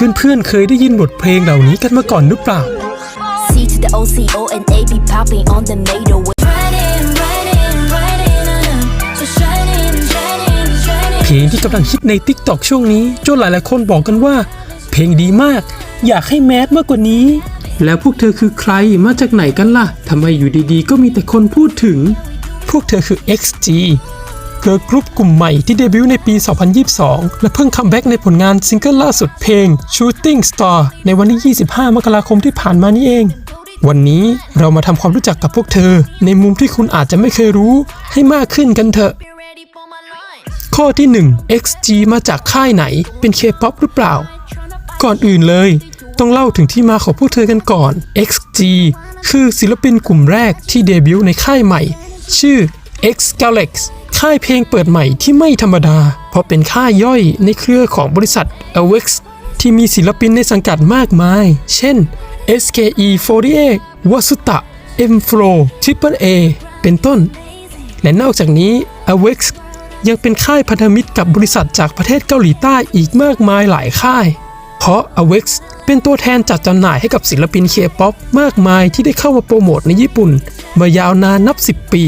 เพื่อนๆเคยได้ยินบทเพลงเหล่านี้กันมาก่อนหรือเปล่า C to the O C O and A be popping on the NATO. Riding, riding, riding, uh, just shining, shining, shining. เพลงที่กำลังฮิตใน t ิ k t o k ช่วงนี้จนหลายๆคนบอกกันว่า เพลงดีมาก อยากให้แมสมากกว่านี้ แล้วพวกเธอคือใครมาจากไหนกันล่ะทำไมอยู่ดีๆ ก็มีแต่คนพูดถึง พวกเธอคือ XG เกิร์ลกรุ๊ปกลุ่มใหม่ที่เดบิวต์ในปี 2022 และเพิ่งคัมแบ็กในผลงานซิงเกิลล่าสุดเพลง Shooting Star ในวันที่ 25 มกราคมที่ผ่านมานี่เอง วันนี้เรามาทำความรู้จักกับพวกเธอ ในมุมที่คุณอาจจะไม่เคยรู้ให้มากขึ้นกันเถอะ ข้อที่ 1 XG มาจากค่ายไหนเป็น K-POP หรือเปล่า ก่อนอื่นเลย ต้องเล่าถึงที่มาของพวกเธอกันก่อน XG คือศิลปินกลุ่มแรกที่เดบิวต์ในค่ายใหม่ ชื่อ XGALAXY ค่ายเพลงเปิดใหม่ที่ไม่ธรรมดา เพราะเป็นค่ายย่อยในเครือของบริษัท AWEX ที่มีศิลปินในสังกัดมากมาย เช่น SKE48 Wasuta M-Flow Triple A เป็นต้น และนอกจากนี้ AWEX ยังเป็นค่ายพันธมิตรกับบริษัทจากประเทศเกาหลีใต้อีกมากมายหลายค่าย เพราะ AWEX เป็นตัวแทนจัดจำหน่ายให้กับศิลปิน K-POP มากมายที่ได้เข้ามาโปรโมทในญี่ปุ่นมายาวนานนับ 10 ปี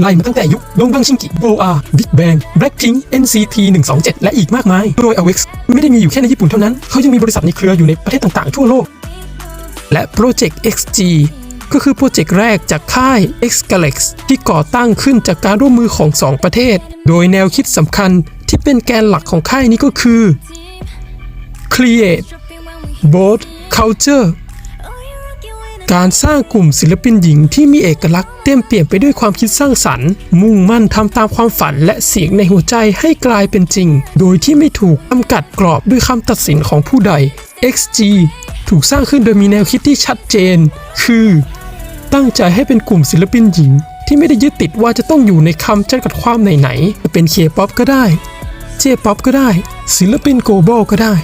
ไล่มาตั้งแต่ยุคดงบังชิงกิโบอาบิ๊กแบงแบล็คพิง NCT 127 และอีกมากมาย โดย AWEX ไม่ได้มีอยู่แค่ในญี่ปุ่นเท่านั้น เขายังมีบริษัทในเครืออยู่ในประเทศต่างๆ ทั่วโลก และโปรเจกต์ XG ก็คือโปรเจกต์แรกจากค่าย X Galax ที่ก่อตั้งขึ้นจากการร่วมมือของ 2 ประเทศ โดยแนวคิดสำคัญที่เป็นแกนหลักของค่ายนี้ก็คือ Create Both Culture การสร้างกลุ่มศิลปินหญิงที่มีเอกลักษณ์เต็มเปี่ยมไปด้วยความคิดสร้างสรรค์ มุ่งมั่นทำตามความฝันและเสียงในหัวใจให้กลายเป็นจริง โดยที่ไม่ถูกจำกัดกรอบด้วยคำตัดสินของผู้ใด XG ถูกสร้างขึ้นโดยมีแนวคิดที่ชัดเจน คือ ตั้งใจให้เป็นกลุ่มศิลปินหญิง ที่ไม่ได้ยึดติดว่าจะต้องอยู่ในคำจำกัดความไหนๆจะเป็น K-POP ก็ได้ J-POP ก็ได้ ศิลปิน global ก็ได้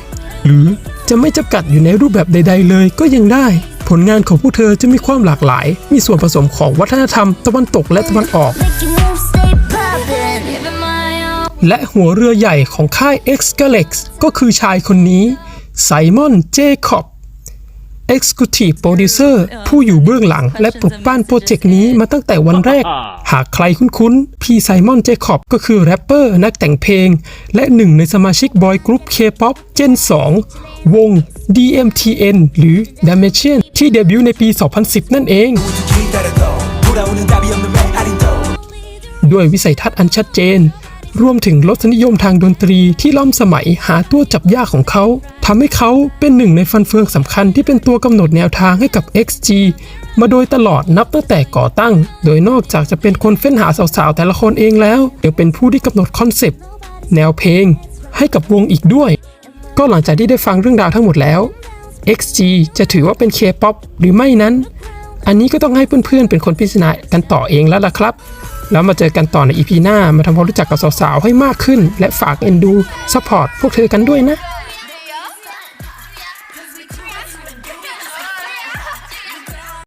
หรือจะไม่จำกัดอยู่ในรูปแบบใด ๆ เลยก็ยังได้ ผลงานของพวกเธอจะมีความหลากหลาย มีส่วนผสมของวัฒนธรรมตะวันตกและตะวันออก และหัวเรือใหญ่ของค่าย X Galax ก็คือชายคนนี้ไซมอน เจคอบ Executive Producer ผู้อยู่เบื้องหลังและปลุกปั้นโปรเจกต์นี้มาตั้งแต่วันแรก หากใครคุ้นๆ พี่ไซมอนเจคอบก็คือแรปเปอร์นักแต่งเพลง และหนึ่งในสมาชิกบอยกรุ๊ป K-POP Gen 2 วง DMTN หรือ d a m a g i a n ที่เดบิวต์ในปี 2010 นั่นเองด้วยวิสัยทัศน์อันชัดเจน รวมถึงรสนิยมทางดนตรีที่ล้ำสมัยหาตัวจับยากของเขาทำให้เขาเป็นหนึ่งในฟันเฟืองสำคัญที่เป็นตัวกำหนดแนวทางให้กับ XG มาโดยตลอดนับตั้งแต่ก่อตั้ง โดยนอกจากจะเป็นคนเฟ้นหาสาวๆแต่ละคนเองแล้วยังเป็นผู้ที่กำหนดคอนเซปต์แนวเพลง ให้กับวงอีกด้วย ก็หลังจากที่ได้ฟังเรื่องราวทั้งหมดแล้ว XG จะถือว่าเป็น K-POP หรือไม่นั้น อันนี้ก็ต้องให้เพื่อนๆเป็นคนพิจารณากันต่อเองแล้วล่ะครับ แล้วมาเจอกันต่อในอีพีหน้ามาทำความรู้จักกับสาวๆให้มากขึ้น และฝากเอ็นดูซัพพอร์ตพวกเธอกันด้วยนะ